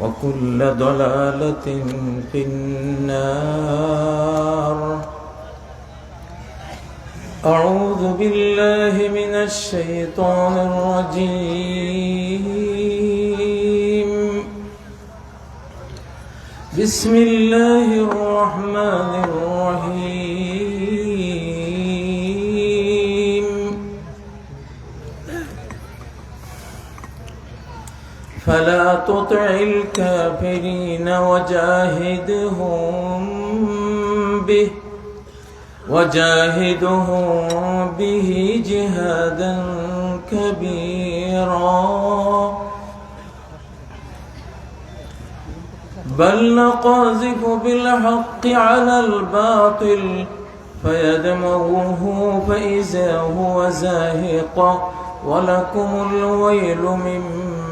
وكل ضلالة في النار. أعوذ بالله من الشيطان الرجيم. بسم الله الرحمن الرحيم. فلا تطع الكافرين وجاهدهم به وجاهدهم به جهادا كبيرا. بل نقاذف بالحق على الباطل فيدمغه فإذا هو زاهق ولكم الويل مما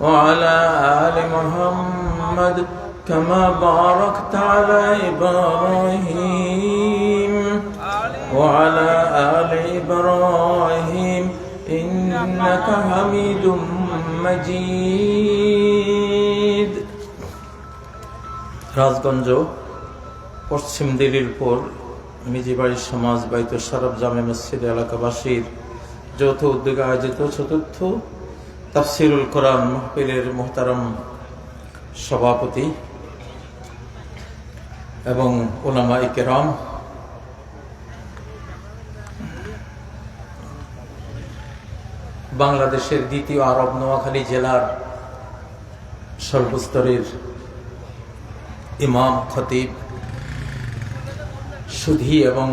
وعلى آل محمد كما باركت على إبراهيم وعلى آل إبراهيم إنك حميد مجيد রাজগঞ্জ পশ্চিম দিল্লির পর মিজিবাড়ির সমাজ বাইত সরব জামে মসজিদ এলাকাবাসীর যৌথ উদ্যোগে আয়োজিত চতুর্থ তাফসিরুল কোরআন মাহফিলের মোহতারম সভাপতি এবং ওলামা ইকেরাম। বাংলাদেশের দ্বিতীয় আরব নোয়াখালী জেলার সর্বস্তরের ইমাম, খতিব, সুধী এবং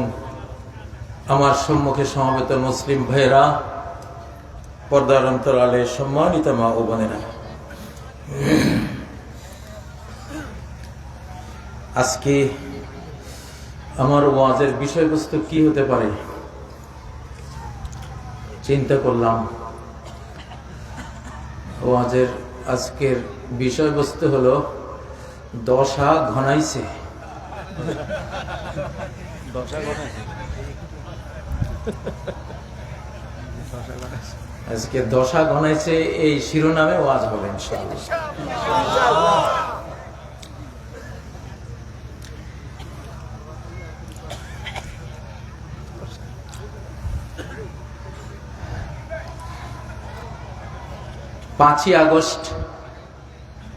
আমার সম্মুখে সমবেত মুসলিম ভাইয়েরা পর্দার অন্তরালে সম্মানিত মা ও বোনেরা। আজকে আমার ওয়াজের বিষয়বস্তু কি হতে পারে? চিন্তা করলাম। ওয়াজের আজকের বিষয়বস্তু হলো দশা ঘনাইছে। আজকে দশা ঘনাইছে এই শিরোনামে ওয়াজ হবে পাঁচই আগস্ট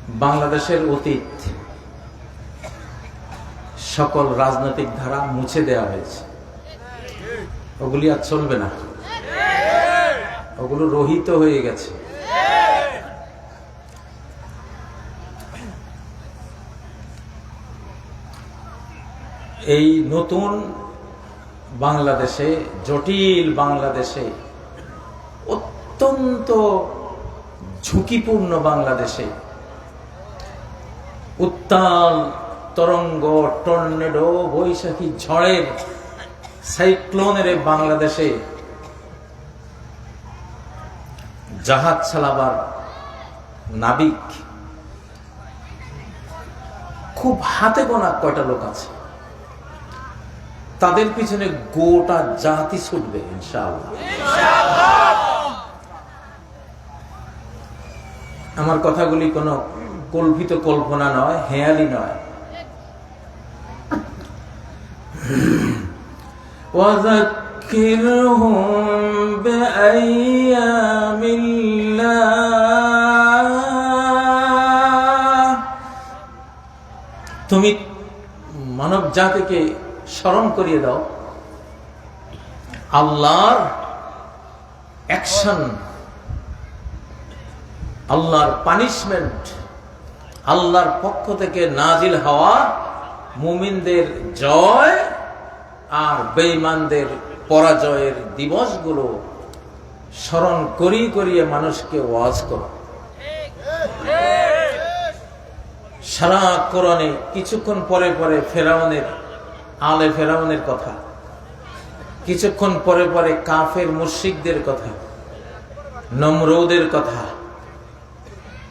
বাংলাদেশের অতীত। সকল রাজনৈতিক ধারা মুছে দেওয়া হয়েছে। ওগুলি আর চলবে না। ওগুলো রহিত হয়ে গেছে। এই নতুন বাংলাদেশে, জটিল বাংলাদেশে, অত্যন্ত ঝুঁকিপূর্ণ বাংলাদেশে, উত্তাল তরঙ্গ, টর্নেডো, বৈশাখী ঝড়ের, সাইক্লোনের বাংলাদেশে জাহাজ চালাবার নাবিক। খুব হাতে গোনা কয়টা লোক আছে। তাদের পিছনে গোটা জাতি ছুটবে, ইনশাআল্লাহ। আমার কথাগুলি কোনো কল্পিত কল্পনা নয়, হেয়ালি নয়। ওয়াজাত وذكرهم بأيام الله তুমি মানব জাতিকে স্মরণ করিয়ে দাও আল্লাহর অ্যাকশন আল্লাহর পানিশমেন্ট আল্লাহর পক্ষ থেকে নাজিল হওয়া মুমিনদের জয় আর বেঈমানদের পরাজয়ের দিবসগুলো স্মরণ করিয়ে করিয়ে মানুষকে ওয়াজ করো। সারা কোরআনে কিছুক্ষণ পরে পরে ফেরাউনের, আলে ফেরাউনের কথা। কিছুক্ষণ পরে পরে কাফের মুশিকদের কথা। নমরৌদের কথা।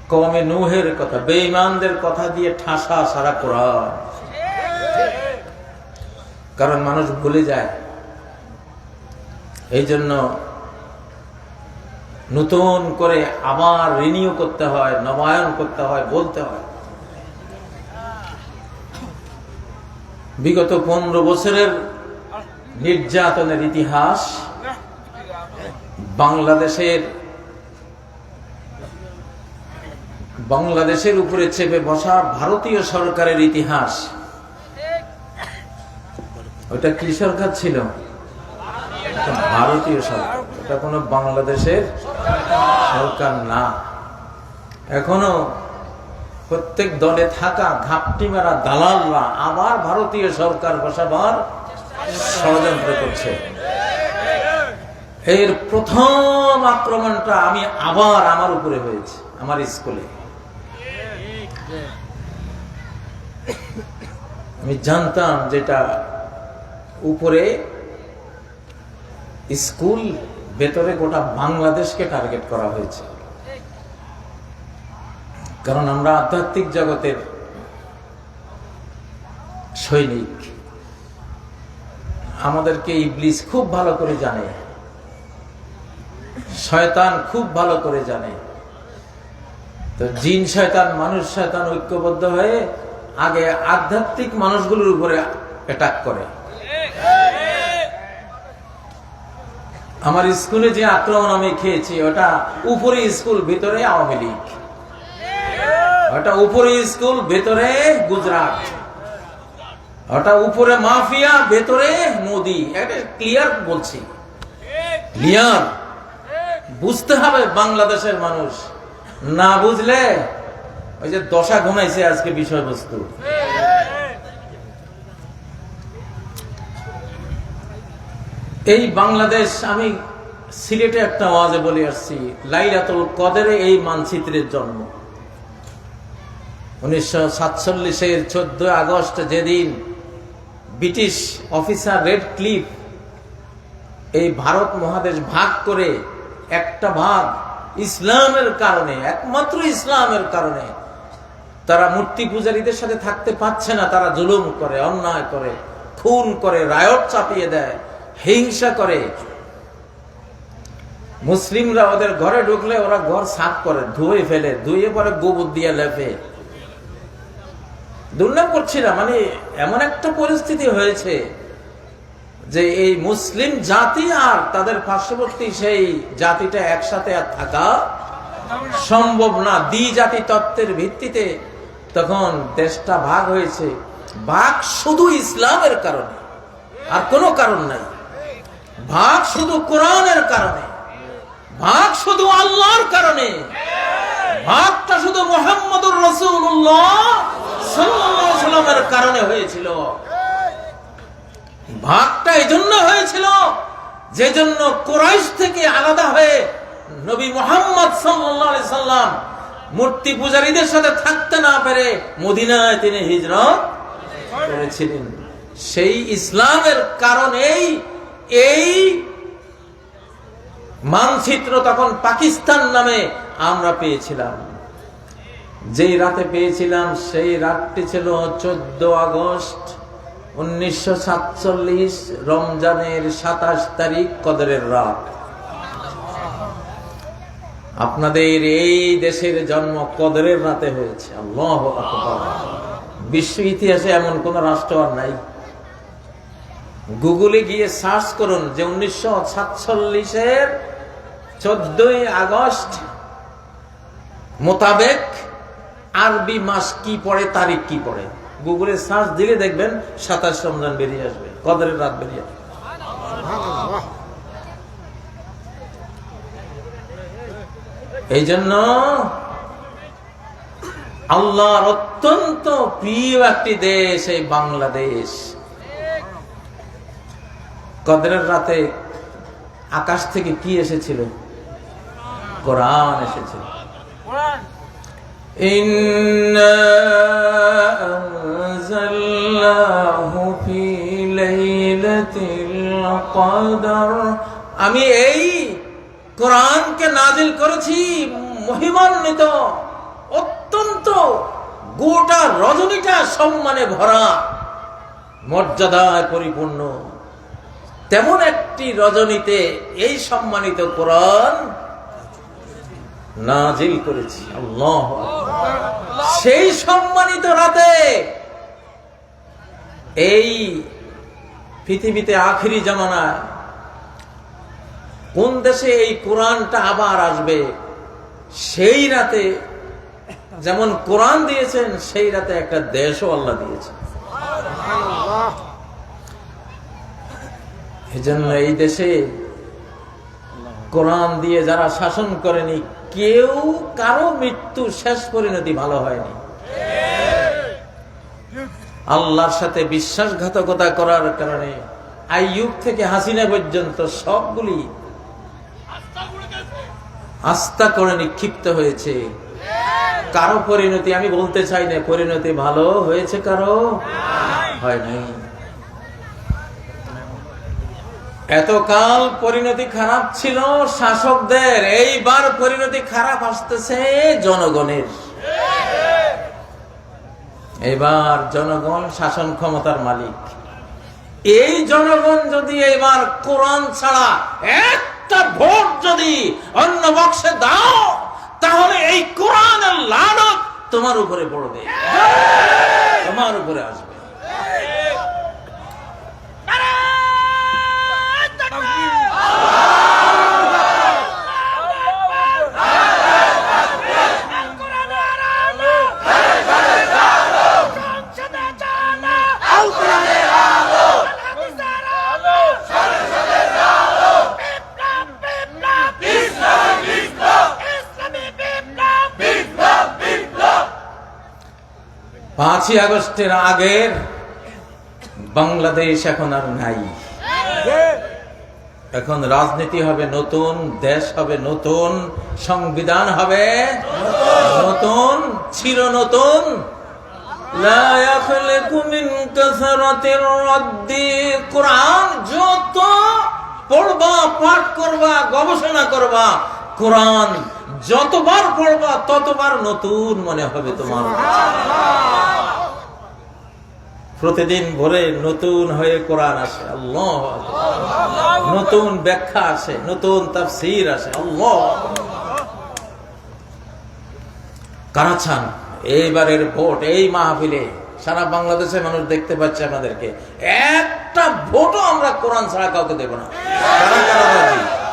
কমে নুহের কথা। বেঈমানদের কথা দিয়ে ঠাসা সারা কোরআন। কারণ মানুষ ভুলে যায় এই জন্য নতুন করে আবার রিনিউ করতে হয়, নবায়ন করতে হয়, বলতে হয়। বিগত পনেরো বছরের নির্যাতনের ইতিহাস বাংলাদেশের বাংলাদেশের উপরে চেপে বসা ভারতীয় সরকারের ইতিহাস। ওটা কি সরকার ছিল? ভারতীয় সরকার। এটা কোনো বাংলাদেশের সরকার না। এখনও প্রত্যেক দলে থাকা ঘাপটি মারা দালালরা আবার ভারতীয় সরকার বসাবার ষড়যন্ত্র করছে। এর প্রথম আক্রমণটা আমি আবার আমার উপরে হয়েছে, আমার স্কুলে। আমি জানতাম যেটা উপরে স্কুল ভেতরে গোটা বাংলাদেশকে টার্গেট করা হয়েছে। কারণ আমরা আধ্যাত্মিক জগতের সৈনিক। আমাদেরকে ইবলিস খুব ভালো করে জানে। শয়তান খুব ভালো করে জানে। তো জিন শয়তান, মানুষ শয়তান ঐক্যবদ্ধ হয়ে আগে আধ্যাত্মিক মানুষগুলোর উপরে অ্যাটাক করে। আমার স্কুলে যে আক্রমণ আমি খেয়েছি, ওটা উপরে স্কুল ভিতরে আওয়ামী লীগ। ওটা উপরে স্কুল ভেতরে গুজরাট। ওটা উপরে মাফিয়া ভেতরে মোদি। ক্লিয়ার বলছি। ক্লিয়ার বুঝতে হবে বাংলাদেশের মানুষ। না বুঝলে ওই যে দশা ঘুমাইছে আজকে বিষয়বস্তু। এই বাংলাদেশ, আমি সিলেটে একটা আওয়াজে বলে আসছি, লাইলাতুল কদরে এই মানচিত্রের জন্ম। উনিশশো সাতচল্লিশের চোদ্দ আগস্ট যেদিন ব্রিটিশ অফিসার রেড ক্লিফ এই ভারত মহাদেশ ভাগ করে একটা ভাগ ইসলামের কারণে, একমাত্র ইসলামের কারণে, তারা মূর্তি পূজারীদের সাথে থাকতে পারছে না, তারা জুলুম করে, অন্যায় করে, খুন করে রায়ট চাপিয়ে দেয়। হিংসা করে। মুসলিমরা ওদের ঘরে ঢুকলে ওরা ঘর সাফ করে, ধুয়ে ফেলে, ধুয়ে পরে গোবর দিয়ে লেপে। দুর্নাম করছি না মানে এমন একটা পরিস্থিতি হয়েছে যে এই মুসলিম জাতি আর তাদের পার্শ্ববর্তী সেই জাতিটা একসাথে আর থাকা সম্ভব না। দ্বি জাতি তত্ত্বের ভিত্তিতে তখন দেশটা ভাগ হয়েছে। ভাগ শুধু ইসলামের কারণে, আর কোনো কারণ নাই। ভাগ শুধু কোরআনের কারণে, ভাগ শুধু আল্লাহর কারণে, ভাগটা শুধু মোহাম্মদুর রসুল্লাহ সাল্লামের কারণে হয়েছিল। ভাগটা এই জন্য হয়েছিল যে জন্য কোরাইশ থেকে আলাদা হয়ে নবী মোহাম্মদ সাল্লাম মূর্তি পূজারীদের সাথে থাকতে না পেরে মদিনায় তিনি হিজরত করেছিলেন। সেই ইসলামের কারণেই এই মানচিত্র তখন পাকিস্তান নামে আমরা পেয়েছিলাম। যেই রাতে পেয়েছিলাম সেই রাতটি ছিল চোদ্দ আগস্ট উনিশশো সাতচল্লিশ, রমজানের সাতাশ তারিখ, কদরের রাত। আপনাদের এই দেশের জন্ম কদরের রাতে হয়েছে। আল্লাহ বিশ্ব ইতিহাসে এমন কোন রাষ্ট্র আর নাই। গুগলে গিয়ে সার্চ করুন যে উনিশশো সাতচল্লিশের চোদ্দই আগস্ট মোতাবেক আরবি মাস কি পড়ে, তারিখ কি পড়ে। গুগলে সার্চ দিলে দেখবেন সাতাশ রমজান বেরিয়ে আসবে, কদরের রাত বেরিয়ে আসবে। এই জন্য আল্লাহর অত্যন্ত প্রিয় একটি দেশ, এই বাংলাদেশ। কদরের রাতে আকাশ থেকে কি এসেছিল? কোরআন এসেছিল আমি এই কোরআনকে নাজিল করেছি মহিমান্বিত, অত্যন্ত গোটা রজনীটা সম্মানে ভরা, মর্যাদায় পরিপূর্ণ। তেমন একটি রজনীতে এই সম্মানিত কোরআন নাজিল করেছি। সেই সম্মানিত রাতে এই পৃথিবীতে আখিরি জামানায় কোন দেশে এই কোরআনটা আবার আসবে, সেই রাতে যেমন কোরআন দিয়েছেন, সেই রাতে একটা দেশও আল্লাহ দিয়েছেন। এই জন্য এই দেশে কোরআন দিয়ে যারা শাসন করেনি, কেউ কারও মৃত্যু শেষ পরিণতি ভালো হয়নি। আল্লাহর সাথে বিশ্বাসঘাতকতা করার কারণে আইয়ুব থেকে হাসিনা পর্যন্ত সবগুলি আস্থা করে নিক্ষিপ্ত হয়েছে। কারও পরিণতি আমি বলতে চাই না, পরিণতি ভালো হয়েছে কারও? হয় নাই। এতকাল পরিণতি খারাপ ছিল শাসকদের, এইবার পরিণতি খারাপ আসতেছে জনগণের। এবার জনগণ শাসন ক্ষমতার মালিক। এই জনগণ যদি এবার কোরআন ছাড়া একটা ভোট যদি অন্য বক্সে দাও, তাহলে এই কোরআনের লালত তোমার উপরে পড়বে। তোমার উপরে আসবে। পাঁচই আগস্টের আগের বাংলাদেশ এখন আর নাই। এখন রাজনীতি হবে নতুন, দেশ হবে নতুন, সংবিধান হবে নতুন, ছিল নতুন। কোরআন যত পড়বা, পাঠ করবা, গবেষণা করবা, কোরআন যতবার পড়বা, ততবার নতুন মনে হবে তোমার। প্রতিদিন ভোরে নতুন হয়ে কোরআন আসে, আল্লাহ নতুন ব্যাখ্যা আসে, নতুন তাফসীর আসে, আল্লাহ কারা চান এইবারের ভোট, এই মাহফিলে সারা বাংলাদেশের মানুষ দেখতে পাচ্ছে আপনাদেরকে একটা ভোটও আমরা কোরআন ছাড়া কাউকে দেব না। কারা কারা?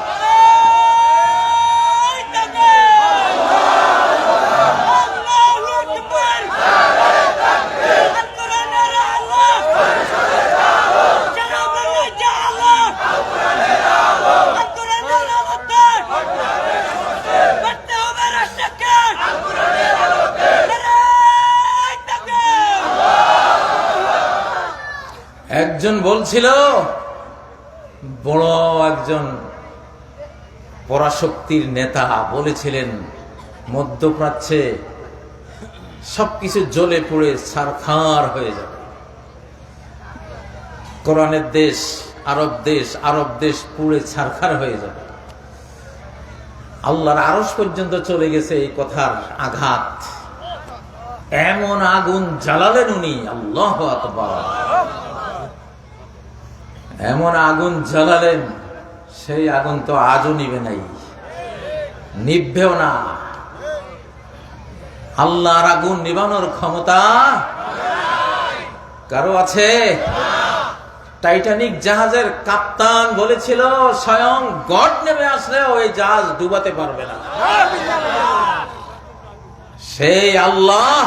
একজন বলছিল, বড় একজন পরাশক্তির নেতা বলেছিলেন, মধ্যপ্রাচ্যে সবকিছু জ্বলে পুড়ে সারখার হয়ে যাবে। কোরআনের দেশ, আরব দেশ আরব দেশ পুড়ে ছারখার হয়ে যাবে। আল্লাহর আরস পর্যন্ত চলে গেছে এই কথার আঘাত। এমন আগুন জ্বালালেন উনি, আল্লাহ আকবার। এমন আগুন জ্বালালেন, সেই আগুন তো আজও নিবে নাই। নিভবেও না। আল্লাহর আগুন নিবানোর ক্ষমতা কারও আছে? টাইটানিক জাহাজের কাপ্তান বলেছিল, স্বয়ং গড নেমে আসলে ওই জাহাজ ডুবাতে পারবে না। সেই আল্লাহ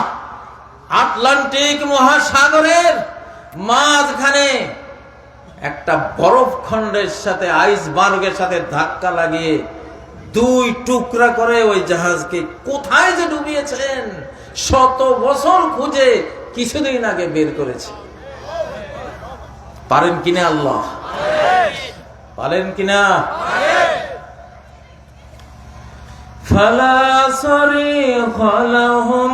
আটলান্টিক মহাসাগরের মাঝখানে একটা বরফ খণ্ডের সাথে, আইসবার্গের সাথে ধাক্কা লাগিয়ে দুই টুকরা করে ওই জাহাজকে কোথায় যে ডুবিয়েছেন, শত বছর খুঁজে কিছুদিন আগে বের করেছে। পারেন কিনা আল্লাহ? পারেন কিনা? ফলা সরি ফলাহম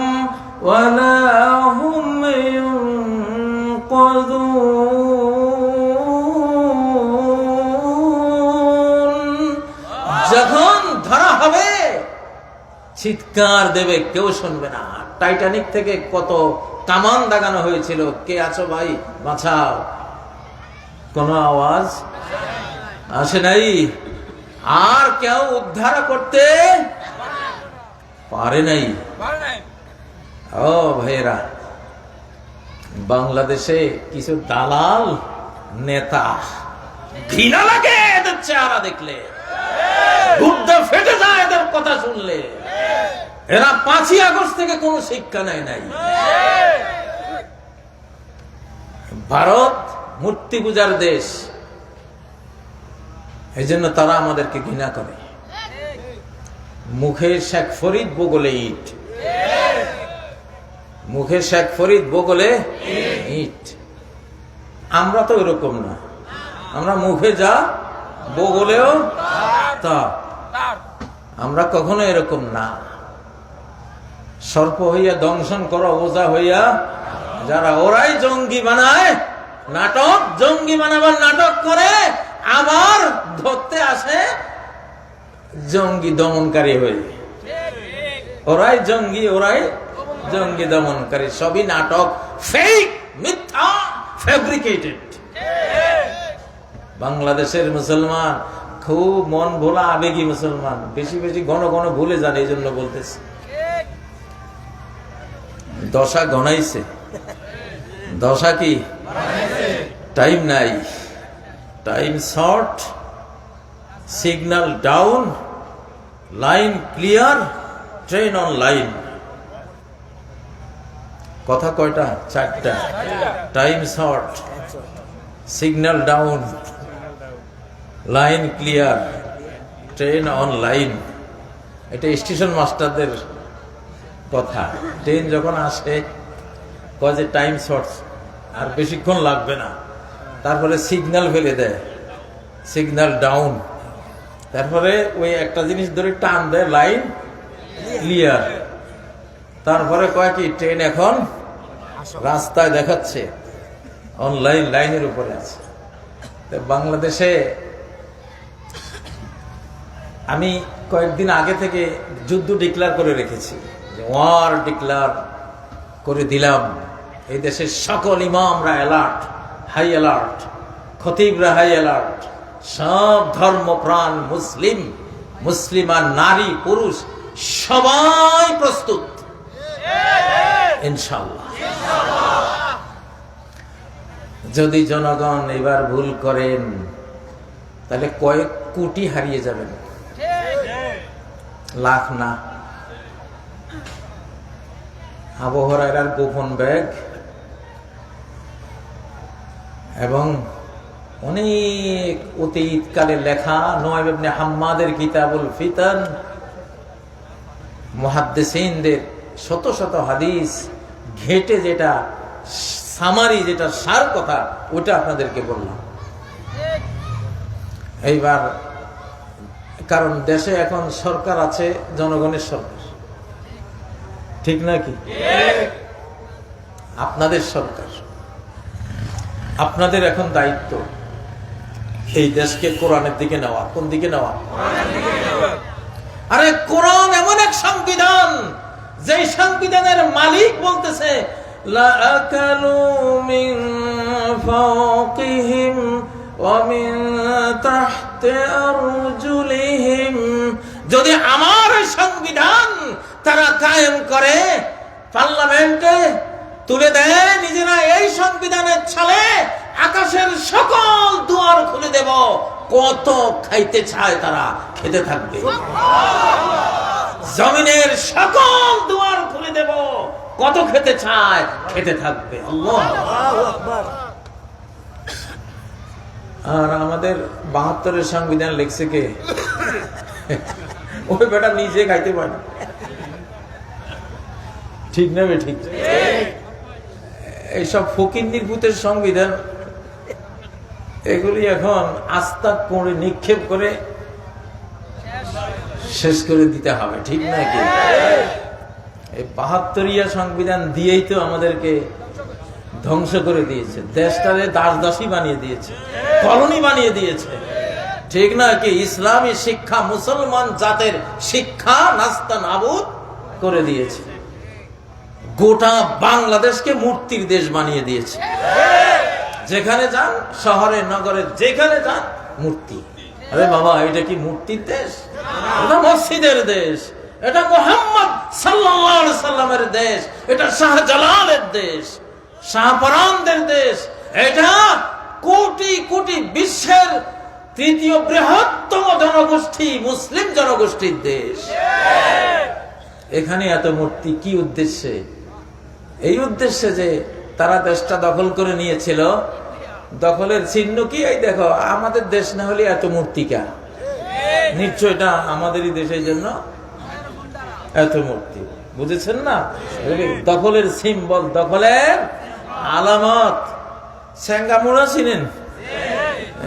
চিৎকার দেবে, কেউ শুনবে না। টাইটানিক থেকে কত কামান দাগানো হয়েছিল, কে আছো ভাই? বাঁচাও। কোনো আওয়াজ? আসে নাই। আর কেউ উদ্ধার করতে পারে নাই। ও ভাইরা বাংলাদেশে কিছু দালাল নেতা ঘৃণা লাগে এদের চেহারা দেখলে। ফেটে যায় এদের কথা শুনলে। এরা পাঁচই আগস্ট থেকে কোনো শিক্ষা নেয় নাই। ভারত মূর্তি পূজার দেশ। এই জন্য তারা আমাদেরকে ঘৃণা করে। মুখে শেখ ফরিদ, বগলে ইট। মুখে শেখ ফরিদ, বগলে ইট। আমরা তো এরকম না। আমরা মুখে যা, বগলেও তা। আমরা কখনো এরকম না। সর্প হইয়া দংশন করো, ওজা হইয়া, যারা ওরাই জঙ্গি বানায়, নাটক, জঙ্গি বানাবার নাটক করে, আবার ধরতে আসে জঙ্গি দমনকারী হয়ে। ওরাই জঙ্গি ওরাই জঙ্গি দমনকারী। সবই নাটক ফেক মিথ্যা ফেব্রিকেটেড বাংলাদেশের মুসলমান খুব মন ভোলা আবেগী মুসলমান। বেশি বেশি ঘন ঘন ভুলে যান, এই জন্য বলতেছে। দশা গনাইছে। দশা কি? টাইম নাই। Time short signal down line clear train on line কথা কয়টা? চারটা। Time short signal down line clear, train on line. এটা স্টেশন মাস্টারদের কথা। ট্রেন যখন আসে, কয় যে টাইম শর্টস আর বেশিক্ষণ লাগবে না। তারপরে সিগন্যাল ফেলে দেয় সিগন্যাল ডাউন তারপরে ওই একটা জিনিস ধরে টান দেয়, লাইন ক্লিয়ার। তারপরে কয় কি, ট্রেন এখন রাস্তায় দেখাচ্ছে, অনলাইন লাইনের উপরে আছে। বাংলাদেশে আমি কয়েকদিন আগে থেকে যুদ্ধ ডিক্লার করে রেখেছি, যে ওয়ার ডিক্লার করে দিলাম। এই দেশের সকল ইমামরা অ্যালার্ট হাই অ্যালার্ট খতিবরা হাই অ্যালার্ট সব ধর্মপ্রাণ মুসলিম মুসলিমান নারী, পুরুষ, সবাই প্রস্তুত। ইনশাল্লাহ যদি জনগণ এবার ভুল করেন, তাহলে কয়েক কোটি হারিয়ে যাবেন। লাখ না। আবহাওয়ার গোপন ব্যাগ এবং অনেক অতীতকালে লেখা নয় হাম্মাদের কিতাবুল ফিতান, মহাদ্দেসিনদের শত শত হাদিস, ঘেটে যেটা, সামারি যেটা সার কথা ওটা আপনাদেরকে বললাম। এইবার কারণ দেশে এখন সরকার আছে জনগণের সরকার। ঠিক নাকি? আপনাদের সরকার। আপনাদের এখন দায়িত্ব এই দেশকে কোরআনের দিকে নেওয়া। কোন দিকে নেওয়া? আরে কোরআন এমন এক সংবিধান যে সংবিধানের মালিক বলতেছে লাকালু যদি আমার সংবিধান তারা কায়েম করে, পার্লামেন্টে তুলে দেয়, নিজেরা এই সংবিধানের ছলে আকাশের সকল দুয়ার খুলে দেব। কত খাইতে চায় তারা, খেতে থাকবে। জমিনের সকল দুয়ার খুলে দেব। কত খেতে চায়, খেতে থাকবে। আল্লাহ আর আমাদের বাহাত্তরের সংবিধান লিখছে কে? ওই বেটা নিজে খাইতে পারে। ঠিক না ঠিক? এইসব ফকির নির্ভূতের সংবিধান, এগুলি এখন আস্থা করে, নিক্ষেপ করে শেষ করে দিতে হবে, ঠিক না কি? এই বাহাত্তরিয়া সংবিধান দিয়েই তো আমাদেরকে ধ্বংস করে দিয়েছে। দেশটারে দাস দাসী বানিয়ে দিয়েছে, কলোনি বানিয়ে দিয়েছে। ঠিক না কি? ইসলামী শিক্ষা মুসলমান জাতের শিক্ষা নাস্তা নাবুদ করে দিয়েছে। গোটা বাংলাদেশকে মূর্তির দেশ বানিয়ে দিয়েছে। যেখানে যান, শহরে, নগরে, যেখানে যান মূর্তি আরে বাবা, এটা কি মূর্তির দেশ? এটা মসজিদের দেশ। এটা মোহাম্মদ সাল্লামের দেশ। এটা শাহজালালের দেশ। শাহপরানদের দেশ এটা কোটি কোটি বিশ্বের তৃতীয় বৃহত্তম জনগোষ্ঠী, মুসলিম জনগোষ্ঠীর দেশ। এখানে এত মূর্তি কি উদ্দেশ্যে? এই উদ্দেশ্যে যে তারা দেশটা দখল করে নিয়েছিল। দখলের চিহ্ন কি? এই দেখো, আমাদের দেশ না হলে এত মূর্তিকা নিশ্চয় এটা আমাদেরই দেশের জন্য এত মূর্তি। বুঝেছেন না? দখলের সিম্বল, দখলের আলামত। স্যাঙ্গামুড়া চিনেন?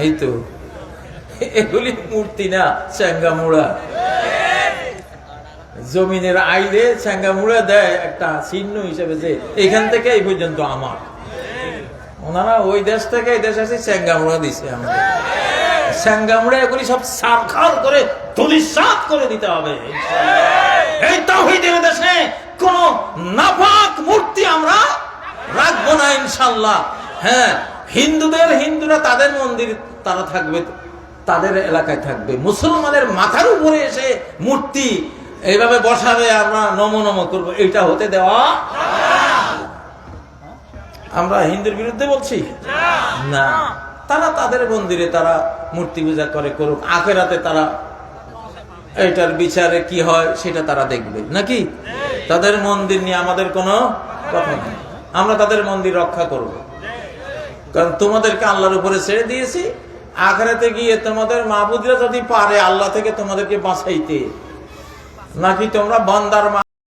এই তো। এগুলি মূর্তি না স্যাঙ্গামুড়া। জমিনের আইলে স্যাঙ্গামুড়া দেয় একটা চিহ্ন হিসেবে যে এখান থেকে এই পর্যন্ত আমার। ওনারা ওই দেশ থেকে এই দেশ আসে স্যাঙ্গামুড়া দিছে আমাদের স্যাঙ্গামুড়া এগুলি সব সারখার করে ধুলিসাত করে দিতে হবে। এই তাহিদের দেশে কোন নাপাক মূর্তি হ্যাঁ হিন্দুদের, হিন্দুরা তাদের মন্দির তারা থাকবে, তাদের এলাকায় থাকবে। মুসলমানের মাথার উপরে এসে মূর্তি এইভাবে বসাবে, আমরা নম নম করব। এটা হতে দেওয়া আমরা হিন্দুর বিরুদ্ধে বলছি? না। তারা তাদের মন্দিরে তারা মূর্তি পূজা করে, করুক। আখেরাতে তারা এটার বিচারে কি হয়, সেটা তারা দেখবে। নাকি? তাদের মন্দির নিয়ে আমাদের কোনো কথা নেই। আমরা তাদের মন্দির রক্ষা করব। কারণ তোমাদেরকে আল্লাহর উপরে ছেড়ে দিয়েছি। আখড়াতে গিয়ে তোমাদের মাহবুদরা যদি পারে, আল্লাহ থেকে তোমাদেরকে বাঁচাইতে। নাকি তোমরা বন্দার